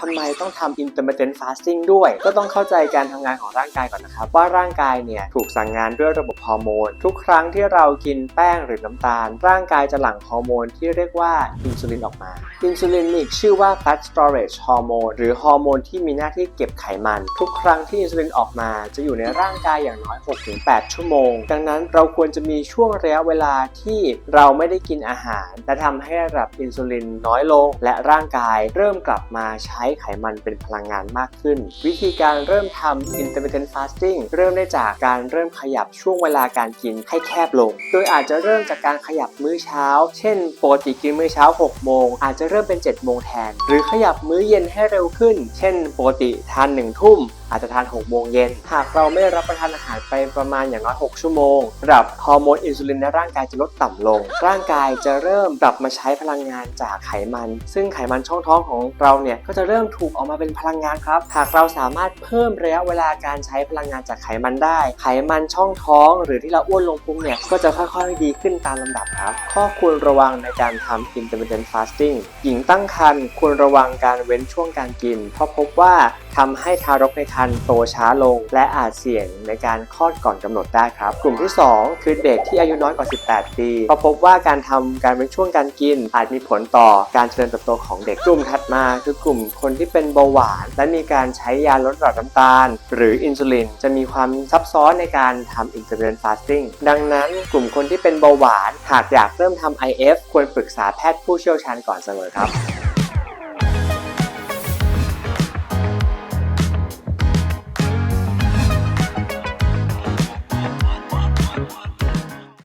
ทำไมต้องทำ intermittent fasting ด้วย ก็ต้องเข้าใจการทำงานของร่างกายก่อนนะครับ ว่าร่างกายเนี่ยถูกสั่งงานด้วยระบบฮอร์โมน ทุกครั้งที่เรากินแป้งหรือน้ำตาล ร่างกายจะหลั่งฮอร์โมนที่เรียกว่าอินซูลินออกมา อินซูลินมีอีกชื่อว่า fat storage hormone หรือฮอร์โมนที่มีหน้าที่เก็บไขมัน ทุกครั้งที่อินซูลินออกมา จะอยู่ในร่างกายอย่างน้อย 6-8 ชั่วโมง ดังนั้นเราควรจะมีช่วงระยะเวลาที่เราไม่ได้กินอาหาร และทำให้ระดับอินซูลินน้อยลง และร่างกายเริ่มกลับมาใช้ไขมันเป็นพลังงานมากขึ้น วิธีการเริ่มทำ intermittent fasting เริ่มได้จากการเริ่มขยับช่วงเวลาการกินให้แคบลง โดยอาจจะเริ่มจากการขยับมื้อเช้า เช่นปกติกินมื้อเช้า 6 โมง อาจจะเริ่มเป็น 7 โมงแทน หรือขยับมื้อเย็นให้เร็วขึ้น เช่นปกติทาน 1 ทุ่ม อาจจะทาน 6 โมงเย็น หากเราไม่รับประทานอาหารไปประมาณอย่างน้อย 6 ชั่วโมง ระดับฮอร์โมนอินซูลินในร่างกายจะลดต่ำลง ร่างกายจะเริ่มกลับมาใช้พลังงานจากไขมัน ซึ่งไขมันช่องท้องของเราเนี่ย ก็จะเริ่มถูกออกมาเป็นพลังงานครับ หากเราสามารถเพิ่มระยะเวลาการใช้พลังงานจากไขมันได้ ไขมันช่องท้อง หรือที่เราอ้วนลงพุงเนี่ย ก็จะค่อยๆ ดีขึ้นตามลำดับครับ ข้อควรระวังในการทำ intermittent fasting หญิงตั้งครรภ์ควรระวังการเว้นช่วงการกิน เพราะพบว่า ทำให้ทารกในครรภ์โตช้าลง และอาจเสี่ยงในการคลอดก่อนกำหนดได้ครับ กลุ่มที่ 2 คือเด็กที่อายุน้อยกว่า 18 ปีเพราะพบว่าการทำการเว้นช่วงการกิน อาจมีผลต่อการเจริญเติบโตของเด็กกลุ่มถัดมา คือกลุ่มคนที่เป็นเบาหวาน และมีการใช้ยาลดระดับน้ำตาล หรืออินซูลิน จะมีความซับซ้อนในการทำ intermittent fasting ดังนั้นกลุ่มคนที่เป็นเบาหวาน หากอยากเริ่มทำ IF ควรปรึกษาแพทย์ผู้เชี่ยวชาญก่อนเสมอครับ